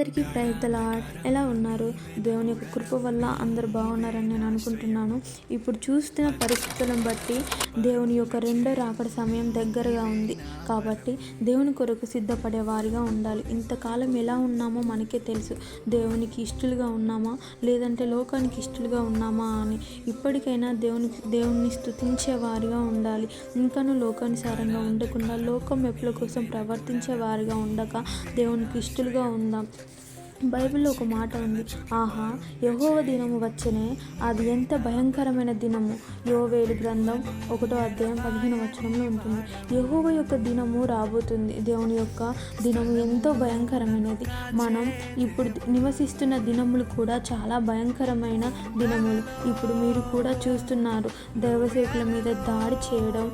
అందరికీ ప్రయత్నలా ఎలా ఉన్నారు? దేవుని యొక్క కృప వల్ల అందరు బాగున్నారని నేను అనుకుంటున్నాను. ఇప్పుడు చూస్తున్న పరిస్థితులను బట్టి దేవుని యొక్క రెండో రాకడ సమయం దగ్గరగా ఉంది. కాబట్టి దేవుని కొరకు సిద్ధపడే వారిగా ఉండాలి. ఇంతకాలం ఎలా ఉన్నామో మనకే తెలుసు. దేవునికి ఇష్టలుగా ఉన్నామా? లేదంటే లోకానికి ఇష్టలుగా ఉన్నామా అని. ఇప్పటికైనా దేవుని దేవుని స్తుతించే వారిగా ఉండాలి. ఇంకనూ లోకానుసారంగా ఉండకుండా లోకం మెప్పుల కోసం ప్రవర్తించే వారిగా ఉండక దేవునికి ఇష్టలుగా ఉందాం. బైబిల్లో ఒక మాట ఉంది. ఆహా యహోవ దినము వచ్చనే అది ఎంత భయంకరమైన దినము. యోవేలు గ్రంథం ఒకటో అధ్యాయం పదిహేను వచనంలో ఉంటుంది. యహోవ యొక్క దినము రాబోతుంది. దేవుని యొక్క దినము ఎంతో భయంకరమైనది. మనం ఇప్పుడు నివసిస్తున్న దినములు కూడా చాలా భయంకరమైన దినములు. ఇప్పుడు మీరు కూడా చూస్తున్నారు దైవసేకుల మీద దాడి చేయడం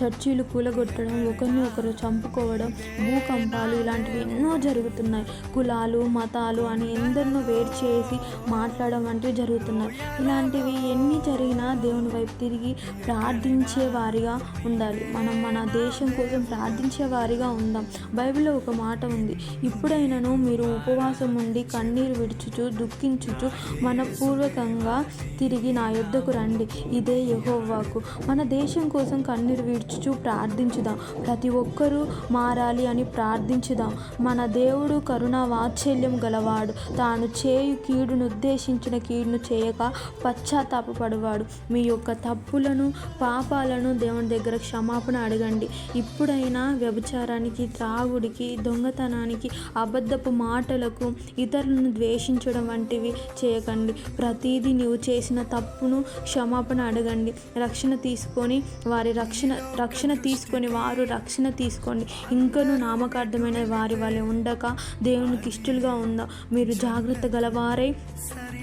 చర్చీలు కూలగొట్టడం ఒకరిని ఒకరు చంపుకోవడం భూకంపాలు ఇలాంటివి ఎన్నో జరుగుతున్నాయి. కులాలు మతాలు అని ఎందరినో వేరు చేసి మాట్లాడడం వంటివి జరుగుతున్నాయి. ఇలాంటివి ఎన్ని జరిగినా దేవుని వైపు తిరిగి ప్రార్థించే వారిగా ఉండాలి. మనం మన దేశం కోసం ప్రార్థించే వారిగా ఉందాం. బైబిల్లో ఒక మాట ఉంది. ఇప్పుడైనను మీరు ఉపవాసం ఉండి కన్నీరు విడుచుచు దుఃఖించుచు మనపూర్వకంగా తిరిగి నా యొద్దకు రండి. ఇదే యహోవాకు. మన దేశం కోసం కన్నీరు విడుచుచు ప్రార్థించుదాం. ప్రతి ఒక్కరూ మారాలి అని ప్రార్థించుదాం. మన దేవుడు కరుణ వాత్సల్యం గలవాడు. తాను చేయు కీడును ఉద్దేశించిన కీడును చేయక పశ్చాత్తాపడువాడు మీ యొక్క తప్పులను పాపాలను దేవుని దగ్గర క్షమాపణ అడగండి. ఇప్పుడైనా వ్యభిచారానికి త్రాగుడికి దొంగతనానికి అబద్ధపు మాటలకు ఇతరులను ద్వేషించడం వంటివి చేయకండి. ప్రతిదీ నీవు చేసిన తప్పును క్షమాపణ అడగండి. రక్షణ తీసుకొని వారి రక్షణ రక్షణ తీసుకొని వారు రక్షణ తీసుకోండి. ఇంకనూ నామకార్థమైన వారి వలె ఉండక దేవునికి ఇష్టలుగా ఉందో? మీరు జాగ్రత్త గలవారై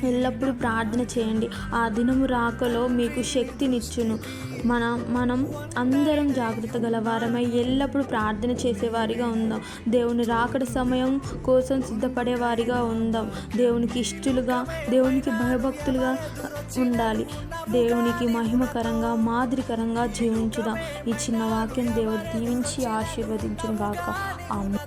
ఎల్లప్పుడూ ప్రార్థన చేయండి. ఆ దినము రాకలో మీకు శక్తినిచ్చును. మన మనం అందరం జాగ్రత్త గలవారమై ఎల్లప్పుడూ ప్రార్థన చేసేవారిగా ఉందాం. దేవుని రాకడ సమయం కోసం సిద్ధపడేవారిగా ఉందాం. దేవునికి ఇష్టలుగా దేవునికి భయభక్తులుగా ఉండాలి. దేవునికి మహిమకరంగా మాదిరికరంగా జీవించుదాం. ఈ చిన్న వాక్యం దేవుడు దీవించి ఆశీర్వదించును గాక ఆమె